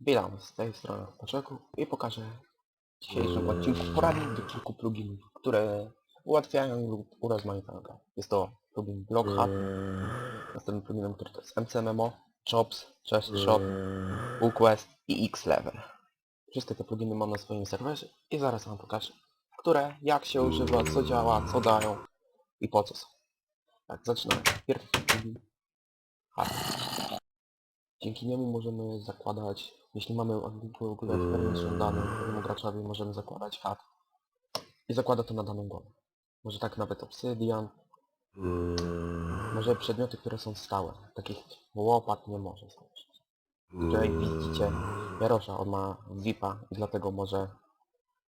Witam z tej strony Paczeku i pokażę w dzisiejszym odcinku poradnik do kilku pluginów, które ułatwiają lub urozmaicają grę. Jest to plugin BlockHub, następnym pluginem, który to jest MCMMO, Chops, Chest Shop, UQuest i Xlevel. Wszystkie te pluginy mam na swoim serwerze i zaraz wam pokażę, które, jak się używa, co działa, co dają i po co są. Tak, zaczynamy. Pierwszy plugin Hub. Dzięki niemu możemy zakładać, jeśli mamy w ogóle permission dany innemu graczowi, możemy zakładać hat i zakłada to na daną głowę. Może tak nawet obsydian, może przedmioty, które są stałe, takich łopat nie może znaleźć. Tutaj widzicie Jarosza, on ma VIPa i dlatego może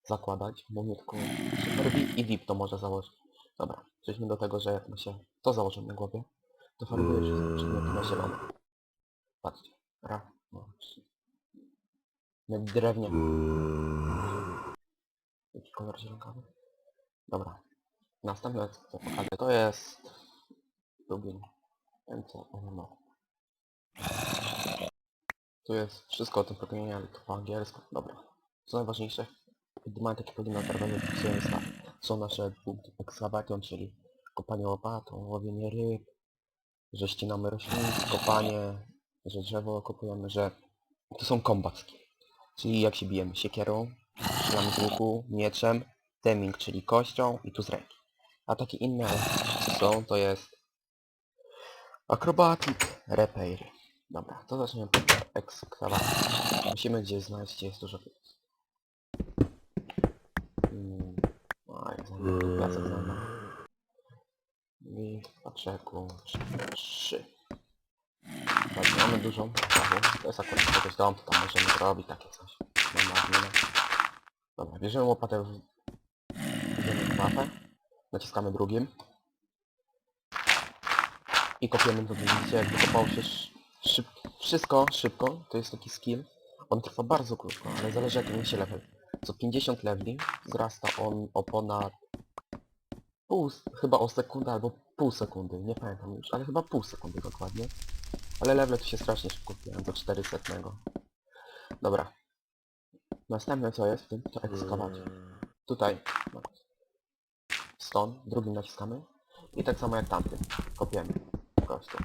zakładać, bo mnie tylko Super VIP i VIP to może założyć. Dobra, przejdźmy do tego, że jak ma się to założyć na głowie, to farbuje się przedmioty na zielono. Patrzcie. Ra. No. Jak drewnie. Jaki kolor zielonkawy? Dobra. Następne co pokażę to jest plugin MCMMO. Tu jest wszystko o tym pluginie, ale to po angielsku. Dobra. Co najważniejsze, gdy mamy takie pluginy jest tak. Są nasze punkty excavation, czyli kopanie łopatą, łowienie ryb, że ścinamy rośliny, kopanie, że drzewo okopujemy, że to są kombacki. Czyli jak się bijemy siekierą, strzelamy z łuku, mieczem, teming, czyli kością i tu z ręki. A takie inne są, to jest acrobatic, repair. Dobra, to zaczniemy od ekskavacji. Musimy gdzieś znaleźć, gdzie jest dużo pieniędzy. Hmm, a, jak znajdę, placek znajdę. I patrzeku trzy. Dużą. To jest akurat jakoś dom, to tam możemy zrobić takie coś. Mamy admina. Dobra, bierzemy łopatę w... Bierzemy łopatę. Naciskamy drugim. I kopiemy to widzicie, jak wykopało się sz... szyb... wszystko szybko. To jest taki skill. On trwa bardzo krótko, ale zależy jaki ma się level. Co 50 leveli wzrasta on o ponad pół, chyba o sekundę albo pół sekundy, nie pamiętam już, ale chyba pół sekundy dokładnie. Ale level tu się strasznie szybko wbijałem do 400. Dobra. Następne co jest w tym, to ekskawator. Tutaj stone, drugim naciskamy i tak samo jak tamtym, kopiemy gościu.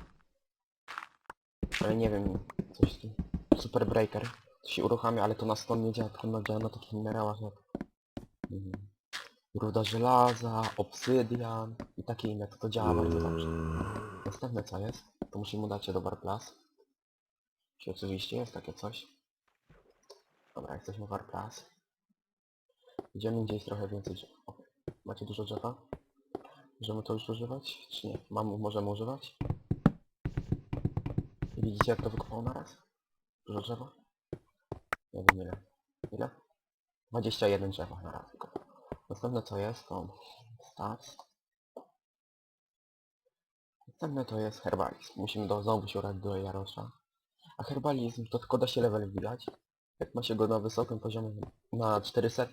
Ale nie wiem, coś tu, super breaker, to się uruchamia, ale to na stone nie działa, tylko działa na takich minerałach jak mm, ruda żelaza, obsydian i takie inne, to to działa bardzo dobrze. Następne co jest, to musimy dać się do Warplas. Czy oczywiście jest takie coś. Dobra, jesteśmy w Warplas. Idziemy gdzieś trochę więcej. O, macie dużo drzewa? Możemy to już używać? Czy nie? Mam, możemy używać? I widzicie jak to wykopało na raz? Dużo drzewa? Nie wiem ile. Ile? 21 drzewa na raz wykopało. Następne co jest to stats. Następne to jest herbalizm. Musimy do, znowu się udać do Jarosza. A herbalizm to tylko da się level wbijać. Jak ma się go na wysokim poziomie, na 400,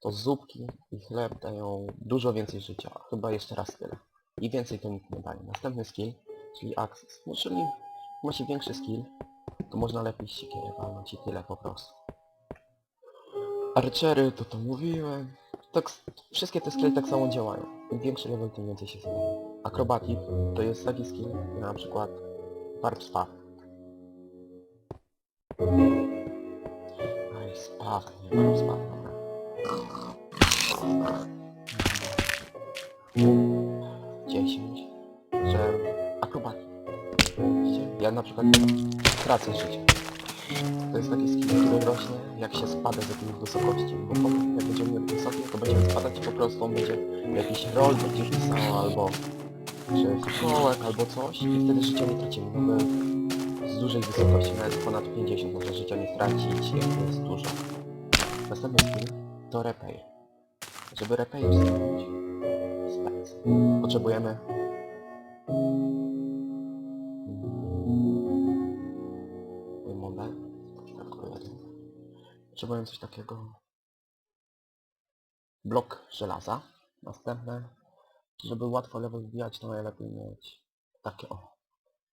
to zupki i chleb dają dużo więcej życia. Chyba jeszcze raz tyle. I więcej to nikt nie daje. Następny skill, czyli access. No czyli ma się większy skill, to można lepiej siekierę walnąć i tyle po prostu. Archery, to to mówiłem. Tak, wszystkie te skille tak samo działają. Im większy level, tym więcej się zadaje. Acrobatic to jest taki skill, na przykład Warp Spaw. Aj, Spaw, nie Warp Spaw. 10, że akrobatik. Widzicie? Ja na przykład tracę życie. To jest taki skill, który rośnie jak się spada z jakiejś wysokości. Bo potem jak będziemy wysokie, to będziemy spadać i po prostu on będzie jakiś rol będzie pisało albo że kołek albo coś i wtedy życia nie tracimy, bo z dużej wysokości, nawet ponad 50 może życia nie stracić, jak jest dużo. Następny skill to repair. Żeby repair zrobić spec, potrzebujemy model, kalkulator. Potrzebujemy coś takiego blok żelaza. Następne żeby łatwo level wbijać, to najlepiej mieć takie o.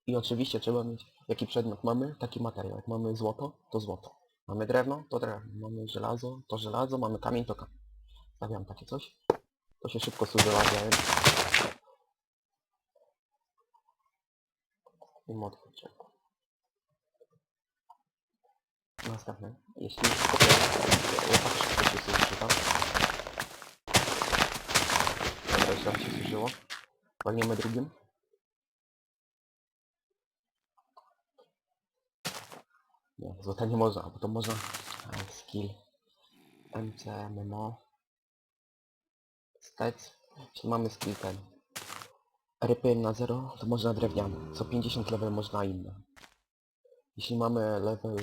I oczywiście trzeba mieć, jaki przedmiot mamy, taki materiał. Jak mamy złoto, to złoto. Mamy drewno, to drewno. Mamy żelazo, to żelazo. Mamy kamień, to kamień. Stawiam takie coś. To się szybko zużywa, więc... I czekam. Następne. Jeśli ja tak szybko się. Jeszcze raz się zużyło. Walniemy drugim. Nie, złota nie można, bo to można... A, Skill. MC, MMO. Stec. Jeśli mamy skill ten. RPM na 0, to można drewniany. Co 50 level można inne. Jeśli mamy level...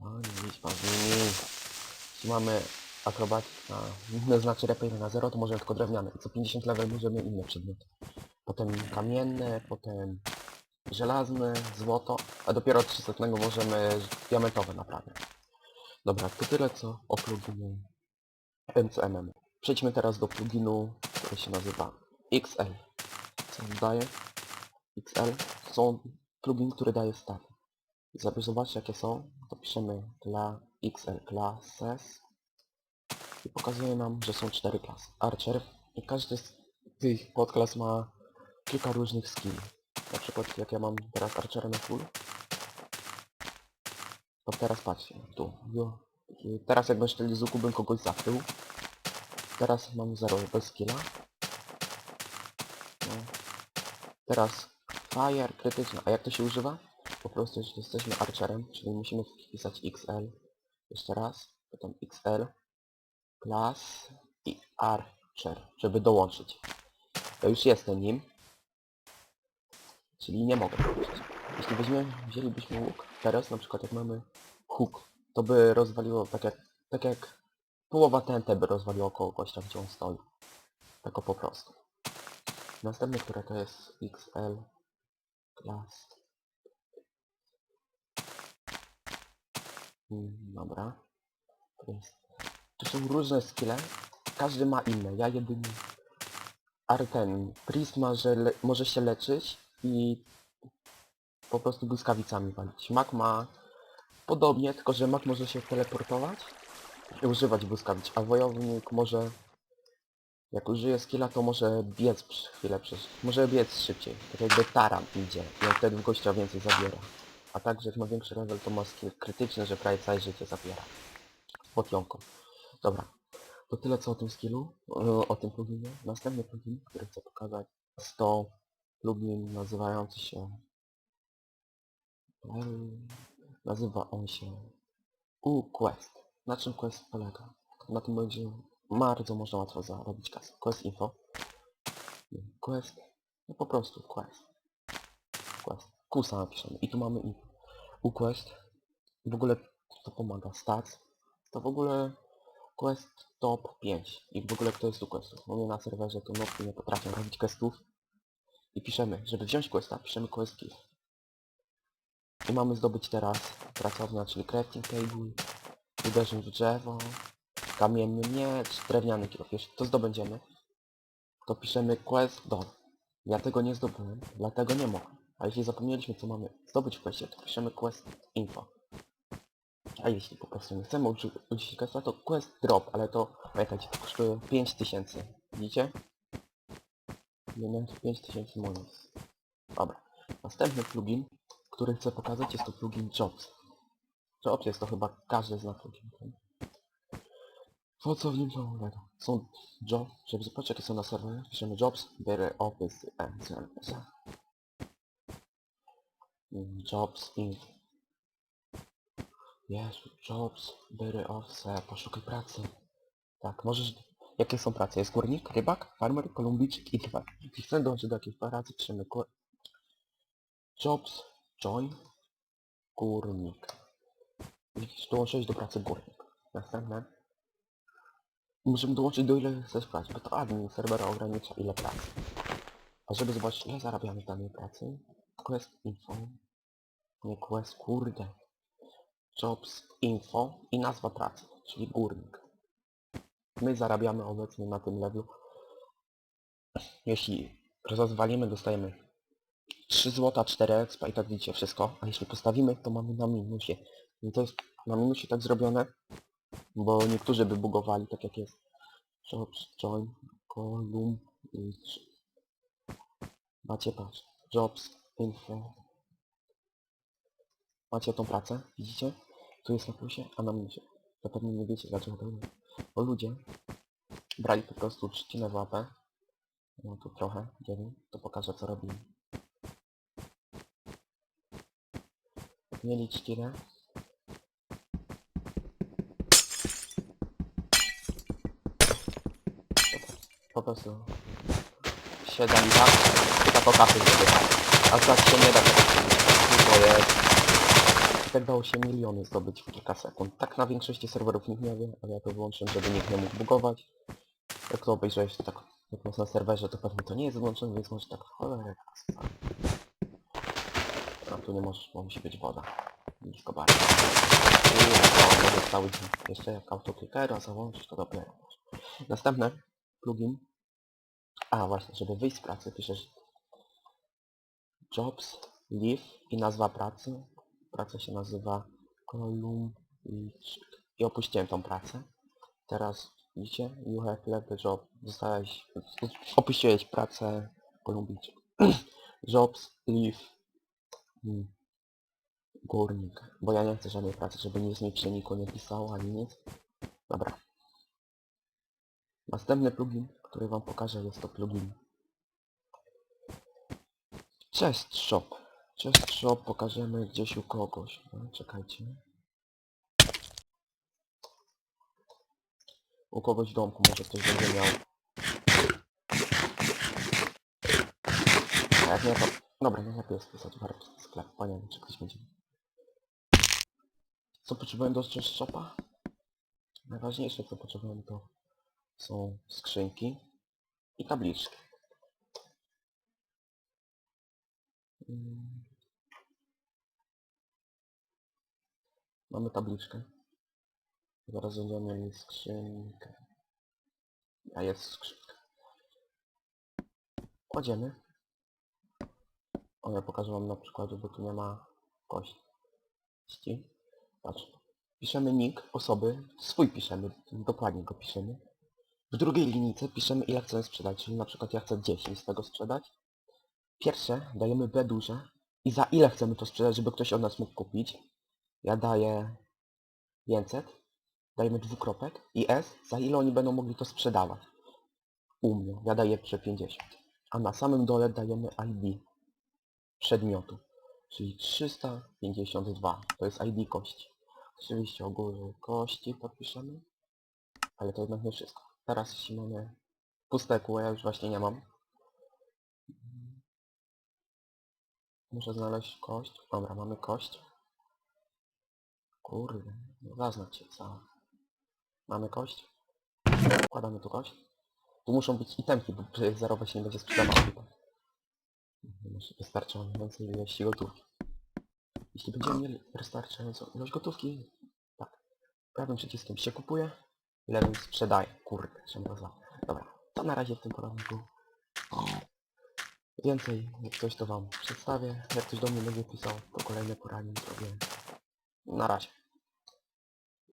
O, nie z nimi. Jeśli mamy akrobatik na... No, znaczy RPM na 0, to możemy tylko drewniane. Co 50 level możemy inne przedmioty. Potem kamienne, potem żelazny, złoto, a dopiero od 300 możemy diamentowe naprawiać. Dobra, to tyle co o pluginie MCMM. Przejdźmy teraz do pluginu, który się nazywa XL. Co on daje? XL są plugin, który daje staty. Zobaczyć jakie są, to piszemy dla XL classes i pokazuje nam, że są cztery klasy. Archer i każdy z tych podklas ma kilka różnych skilli. Na przykład jak ja mam teraz Archera na full, to teraz patrzcie, tu, Teraz jak będę szczeli z łuku, bym kogoś zakrył. Teraz mam 0 bez skilla. No. Teraz fire krytyczna. A jak to się używa? Po prostu jeśli jesteśmy archerem, czyli musimy wpisać XL. Jeszcze raz, potem XL, class i archer, żeby dołączyć. Ja już jestem nim. Czyli nie mogę dołączyć. Jeśli weźmiemy, wzięlibyśmy łuk, teraz na przykład jak mamy hook, to by rozwaliło tak jak, tak jak połowa TNT by rozwaliło koło gościa, gdzie on stoi. Tak o po prostu. Następne, które to jest XL class. Mm, dobra. To jest. Tu są różne skille. Każdy ma inne. Ja jedynie... Arten. Priest ma, że może się leczyć i po prostu błyskawicami walić. Mak ma podobnie, tylko że mak może się teleportować i używać błyskawic, a wojownik może jak użyje skilla to może biec chwilę przez... może biec szybciej, tak jakby taran idzie i wtedy gościa więcej zabiera. A także jak ma większy level to ma skill krytyczny, że prawie całe życie zabiera. Jąką. Dobra. To tyle co o tym skillu, o, tym pluginie. Następny plugin, który chcę pokazać, jest to plugin nazywający się... Nazywa on się uQuest. Na czym Quest polega? Na tym będzie bardzo można łatwo zarobić kasę. Quest info. Quest. No po prostu Quest. Quest. Kusa napiszemy. I tu mamy info. uQuest. W ogóle to pomaga. Stats. To w ogóle Quest top 5. I w ogóle kto jest tu questów? Bo mnie na serwerze to nopki nie potrafią robić questów. I piszemy, żeby wziąć questa, piszemy quest key. I mamy zdobyć teraz pracownia, czyli crafting table, uderzeń w drzewo, kamienny miecz, drewniany. Jeśli to zdobędziemy, to piszemy quest do. Ja tego nie zdobyłem, dlatego nie mogę. A jeśli zapomnieliśmy co mamy zdobyć w questie, to piszemy quest info. A jeśli po prostu nie chcemy uży- użyć questa, to quest drop, ale to pamiętajcie, to kosztuje 5000. Widzicie? Jeden 5000 monet. Dobra. Następny plugin, który chcę pokazać jest to plugin Jobs. Jobs jest to chyba każdy zna plugin. ten. Po co w nim polega? Są jobs, żeby zobaczyć jakie są na serwerze, piszemy jobs, bierę. Mm, Jobs in... Jezu, jobs, bierę office, poszukaj pracy. Tak, możesz... Jakie są prace? Jest górnik, rybak, farmer, kolumbijczyk i trwal. Jeśli chcę dołączyć do jakiejś pracy, piszemy ku- Jobs, join, górnik. Jeśli dołączyłeś do pracy górnik. Następne. Możemy dołączyć do ile chcesz pracy, bo to admin serwera ogranicza ile pracy. A żeby zobaczyć ile zarabiamy w danej pracy, quest info, nie quest, kurde. Jobs info i nazwa pracy, czyli górnik. My zarabiamy obecnie na tym levelu. Jeśli rozwalimy, dostajemy 3 złota, 4 expa i tak widzicie wszystko. A jeśli postawimy, to mamy na minusie. I to jest na minusie tak zrobione, bo niektórzy by bugowali, tak jak jest. Jobs, join, column, Macie patrz. Jobs, info. Macie tą pracę, widzicie? Tu jest na plusie, a na minusie. Zapewne nie wiecie dlaczego to jest. Bo ludzie brali po prostu trzcinę w łapę. No tu trochę, dziewięć, to pokażę co robili. Mieli trzcinę. Po prostu tak, i tak o kasy zdobyć. A tak się nie da to jest tak dało się miliony zdobyć w kilka sekund. Tak na większości serwerów nikt nie wie, ale ja to wyłączyłem, żeby nikt nie mógł bugować. Jak to obejrzałeś tak jak masz na serwerze, to pewnie to nie jest wyłączone, więc może tak w cholerę kasy. A tu nie możesz, bo musi być woda. Blisko bardzo. Cały dzień. Jeszcze jak autoklikera załączyć, to dopiero. Następne plugin. A właśnie, żeby wyjść z pracy piszesz jobs, leave i nazwa pracy. Praca się nazywa column i, opuściłem tą pracę. Teraz widzicie, you have left job. Zostałeś, opuściłeś pracę Kolumbiczek. Jobs, leave, hmm. górnik. Bo ja nie chcę żadnej pracy, żeby nic mi przeniku nie pisało ani nic. Dobra. Następny plugin, który wam pokażę jest to plugin Chest Shop. Chest Shop pokażemy gdzieś u kogoś. No, czekajcie. U kogoś w domku może ktoś będzie miał. A jak nie to... Dobra, nie lepiej jest warto sklep. Panie, czy ktoś będzie. Co potrzebuję do Chest Shopa? Najważniejsze co potrzebuję to są skrzynki i tabliczki. Mm. Mamy tabliczkę. Zaraz będziemy mieli skrzynkę. A jest skrzynka. Kładziemy. O, ja pokażę wam na przykładzie, bo tu nie ma kości. Patrz. Piszemy nick osoby, swój piszemy, dokładnie go piszemy. W drugiej linijce piszemy ile chcemy sprzedać, czyli na przykład ja chcę 10 z tego sprzedać. Pierwsze dajemy B duże i za ile chcemy to sprzedać, żeby ktoś od nas mógł kupić. Ja daję 500, dajemy dwukropek i S, za ile oni będą mogli to sprzedawać. U mnie, ja daję prze 50. A na samym dole dajemy ID przedmiotu, czyli 352. To jest ID kości. Oczywiście ogólnie kości podpiszemy, ale to jednak nie wszystko. Teraz jeśli mamy puste kół, ja już właśnie nie mam. Muszę znaleźć kość. Dobra, mamy kość. Kurde, zaznacz się cała. Mamy kość. Wkładamy tu kość. Tu muszą być itemki, bo przecież się nie będzie sprzedawał tutaj. Musi wystarczającej ilości gotówki. Jeśli będziemy mieli wystarczającą ilość gotówki, tak. Prawym przyciskiem się kupuje, lewym sprzedaje. Kurde, to za... Dobra, to na razie w tym poradniku. Więcej, jak coś to wam przedstawię. Jak ktoś do mnie będzie pisał, to kolejny poradnik zrobię. Na razie.